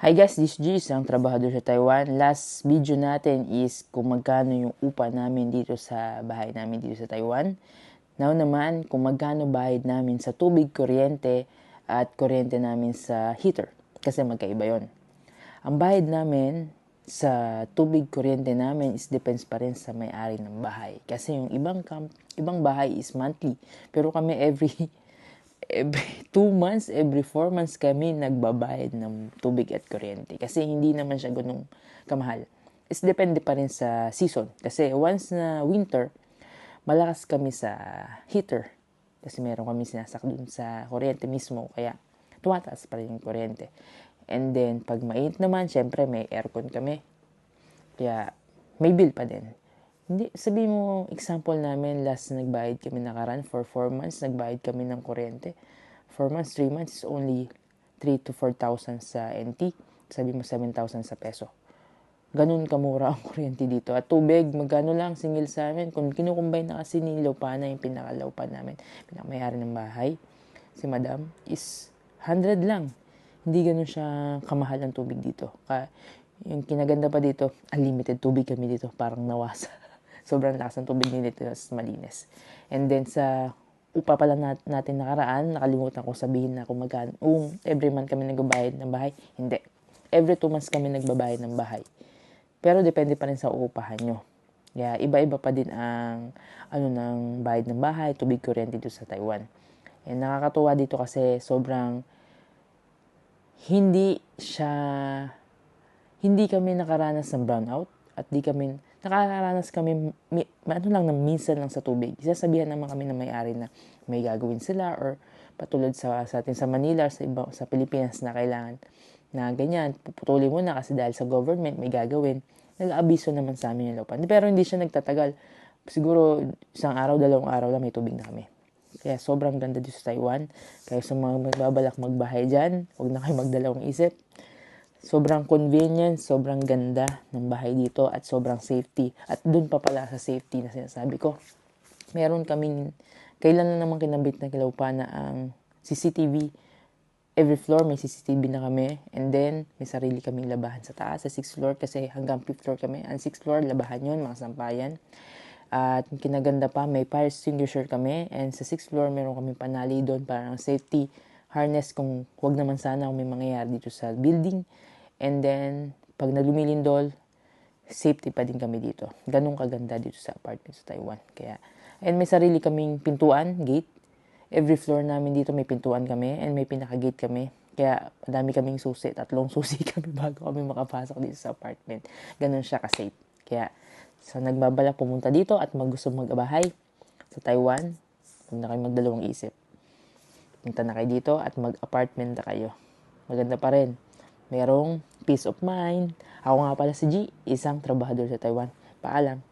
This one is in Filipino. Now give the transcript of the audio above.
Hi guys, this is G, isang trabahador sa Taiwan. Last video natin is kung magkano yung upa namin dito sa bahay namin dito sa Taiwan. Now naman, kung magkano bayad namin sa tubig, kuryente, at kuryente namin sa heater. Kasi magkaiba yon. Ang bayad namin sa tubig, kuryente namin is depends pa rin sa may-ari ng bahay. Kasi yung ibang camp, ibang bahay is monthly. Pero kami every every 2 months, every 4 months kami nagbabayad ng tubig at kuryente. Kasi hindi naman siya ganun kamahal. Is depende pa rin sa season. Kasi once na winter, malakas kami sa heater. Kasi meron kami sinasak dun sa kuryente mismo. Kaya tumataas pa rin yung kuryente. And then, pag mainit naman, syempre may aircon kami. Kaya may bill pa din. Hindi, sabi mo, example namin, last na nagbayad kami nakaraan for 4 months, nagbayad kami ng kuryente. 4 months, 3 months is only 3 to 4,000 sa NT. Sabi mo 7,000 sa peso. Ganun kamura ang kuryente dito. At tubig, magkano lang singil sa amin. Kung kinukumbay na kasi ni Lopana, yung pinakalaupan namin, pinakamayari ng bahay, si Madam, is 100 lang. Hindi ganun siya kamahal ang tubig dito. Ka, yung kinaganda pa dito, unlimited tubig kami dito, parang nawasa. Sobrang lakas ng tubig nito mas malinis. And then sa upa pala nat- natin nakaraan, nakalimutan ko sabihin na kung magkano, um, every month kami nagbabayad ng bahay. Hindi. Every two months kami nagbabayad ng bahay. Pero depende pa rin sa uupahan nyo. Kaya iba-iba pa din ang ano ng bayad ng bahay, tubig kuryente dito sa Taiwan. And nakakatuwa dito kasi sobrang hindi siya hindi kami nakaranas ng brownout at di kami nakakaranas kami, mi, ano lang na minsan lang sa tubig. Isasabihan naman kami na may-ari na may gagawin sila or patulad sa, sa atin sa Manila, sa, iba, sa Pilipinas na kailangan na ganyan, puputuli mo na kasi dahil sa government may gagawin. Nag-abiso naman sa amin yung lupa. Pero hindi siya nagtatagal. Siguro isang araw, dalawang araw lang may tubig na kami. Kaya sobrang ganda dito sa Taiwan. Kaya sa mga magbabalak magbahay dyan, huwag na kayo magdalawang isip sobrang convenient, sobrang ganda ng bahay dito at sobrang safety. At dun pa pala sa safety na sinasabi ko. Meron kaming, kailan na naman kinabit na kilaw pa na ang CCTV. Every floor may CCTV na kami. And then, may sarili kaming labahan sa taas, sa 6th floor, kasi hanggang 5th floor kami. Ang 6th floor, labahan yon mga sampayan. At kinaganda pa, may fire extinguisher kami. And sa 6th floor, meron kami panali doon para ng safety harness kung wag naman sana kung may mangyayari dito sa building. And then, pag naglumilindol, safety pa din kami dito. Ganong kaganda dito sa apartment sa Taiwan. Kaya, and may sarili kaming pintuan, gate. Every floor namin dito may pintuan kami and may pinaka-gate kami. Kaya, madami kaming susi. Tatlong susi kami bago kami makapasok dito sa apartment. Ganon siya ka-safe. Kaya, sa nagbabalak pumunta dito at mag gusto mag-abahay sa Taiwan, huwag na kayo magdalawang isip. Punta na kayo dito at mag-apartment na kayo. Maganda pa rin merong peace of mind. Ako nga pala si G, isang trabahador sa Taiwan. Paalam.